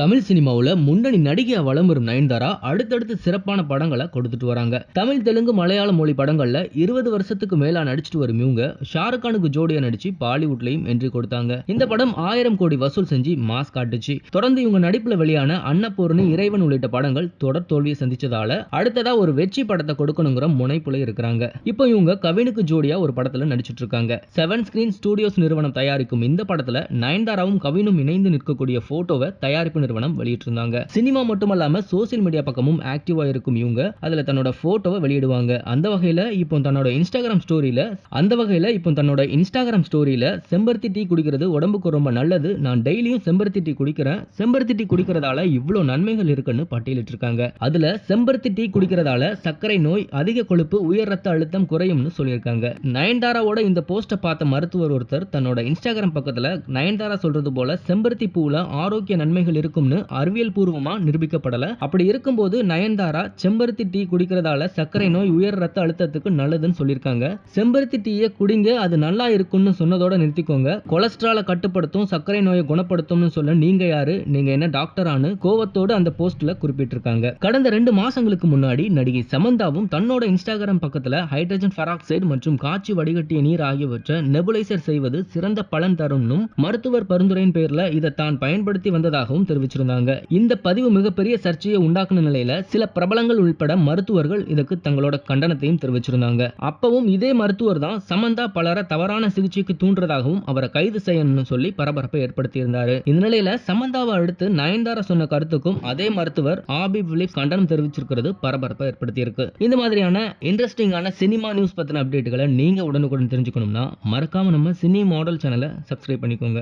தமிழ் சினிமாவில் முன்னணி நடிகையாக வளம் வரும் நயன்தாரா அடுத்தடுத்து சிறப்பான படங்களை கொடுத்துட்டு வராங்க. தமிழ் தெலுங்கு மலையாள மொழி படங்களில் இருபது வருஷத்துக்கு மேலா நடிச்சிட்டு வரும் இவங்க. ஷாருக் கானுக்கு ஜோடியா நடிச்சு பாலிவுட்லையும் என்ட்ரி கொடுத்தாங்க. இந்த படம் ஆயிரம் கோடி வசூல் செஞ்சு மாஸ் காட்டுச்சு. தொடர்ந்து இவங்க நடிப்புல வெளியான அன்னபூர்ணி இறைவன் உள்ளிட்ட படங்கள் தொடர் தோல்வியை சந்திச்சதால அடுத்ததா ஒரு வெற்றி படத்தை கொடுக்கணுங்கிற முனைப்புல இருக்கிறாங்க. இப்போ இவங்க கவினுக்கு ஜோடியா ஒரு படத்துல நடிச்சிட்டு இருக்காங்க. செவன் ஸ்கிரீன் ஸ்டூடியோஸ் நிறுவனம் தயாரிக்கும் இந்த படத்துல நயன்தாராவும் கவினும் இணைந்து நிற்கக்கூடிய போட்டோவை தயாரிப்பு நிறுவனம் வெளியிட்டிருந்தாங்க. சினிமா மட்டுமல்லாம சோசியல் மீடியா பக்கமும் ஆக்டிவா இருக்கும் இவங்க. அதுல தன்னோட போட்டோவை வெளியிடுவாங்க. அந்த வகையில இப்போ தன்னோட இன்ஸ்டாகிராம் ஸ்டோரியில அந்த வகையில இப்போ தன்னோட இன்ஸ்டாகிராம் ஸ்டோரியில செம்பருத்தி டீ குடிக்கிறது உடம்புக்கு ரொம்ப நல்லது. நான் டெய்லியும் செம்பருத்தி டீ குடிக்கிறேன். செம்பருத்தி டீ குடிக்கிறதால இவ்வளவு நன்மைகள் இருக்குன்னு பட்டியலிட்டிருக்காங்க அதுல செம்பருத்தி டீ குடிக்கிறதால சர்க்கரை நோய் அதிக கொழுப்பு உயர் ரத்த அழுத்தம் குறையும்னு சொல்லியிருக்காங்க. நயன்தாராவோட இந்த போஸ்ட பார்த்த மருத்துவர் ஒருத்தர் தன்னோட இன்ஸ்டாகிராம் பக்கத்துல நயன்தாரா சொல்றது போல செம்பருத்தி பூவில் ஆரோக்கிய நன்மைகள் இருக்கும்னு அறிவியல் பூர்வமா நிரூபிக்கப்படல. அப்படி இருக்கும்போது நயன்தாரா செம்பருத்தி டீ குடிக்கிறதால சர்க்கரை நோய் உயர் ரத்த அழுத்தத்துக்கு நல்லதுன்னு சொல்லியிருக்காங்க. செம்பருத்தி டீயை குடிங்க அது நல்லா இருக்கும்னு சொன்னதோட நிறுத்திக்கோங்க. கொலஸ்ட்ராலை கட்டுப்படுத்தும் சர்க்கரை நோயை குணப்படுத்தும்னு சொல்ல நீங்க யாரு? நீங்க என்ன டாக்டரானு கோவத்தோடு அந்த போஸ்ட்ல குறிப்பிட்டிருக்காங்க. கடந்த ரெண்டு மாசங்களுக்கு முன்னாடி நடிகை சமந்தாவும் தன்னோட இன்ஸ்டாகிராம் பக்கத்துல ஹைட்ரஜன் பெராக்சைடு மற்றும் காய்ச்சி வடிகட்டிய நீர் ஆகியவற்றை நெபுலைசர் செய்வது சிறந்த பலன் தரும்னும் மருத்துவர் பரிந்துரையின் பேர்ல இதை தான் பயன்படுத்தி வந்ததாகவும் தெரிவித்தார் வச்சிருந்தாங்க இந்த பதிவு மிகப்பெரிய சர்ச்சையை உண்டாக்குன நிலையில சில பிரபலங்கள் உள்பட மருத்துவர்கள் இதுக்கு தங்களோட கண்டனத்தையும் தெரிவிச்சிருந்தாங்க. அப்பவும் இதே மருத்துவர் தான் சமந்தா பலரை தவறான சிகிச்சைக்கு தூண்டுறதாகவும் அவரை கைது செய்யணும்னு சொல்லி பரபரப்பை ஏற்படுத்தியிருந்தாரு. இந்த நிலையில சமந்தாவை அடுத்து நயன்தாரா சொன்ன கருத்துக்கும் அதே மருத்துவர் ஆபி பிலிப் கண்டனம் தெரிவிச்சிருக்கிறது பரபரப்பை ஏற்படுத்தியிருக்கு. இந்த மாதிரியான இன்ட்ரெஸ்டிங்கான சினிமா நியூஸ் பத்தின அப்டேட்டுகளை நீங்க உடனுக்குடன் தெரிஞ்சுக்கணும்னா மறக்காம நம்ம சினி மாடல் சேனலை சப்ஸ்கிரைப் பண்ணிக்கோங்க.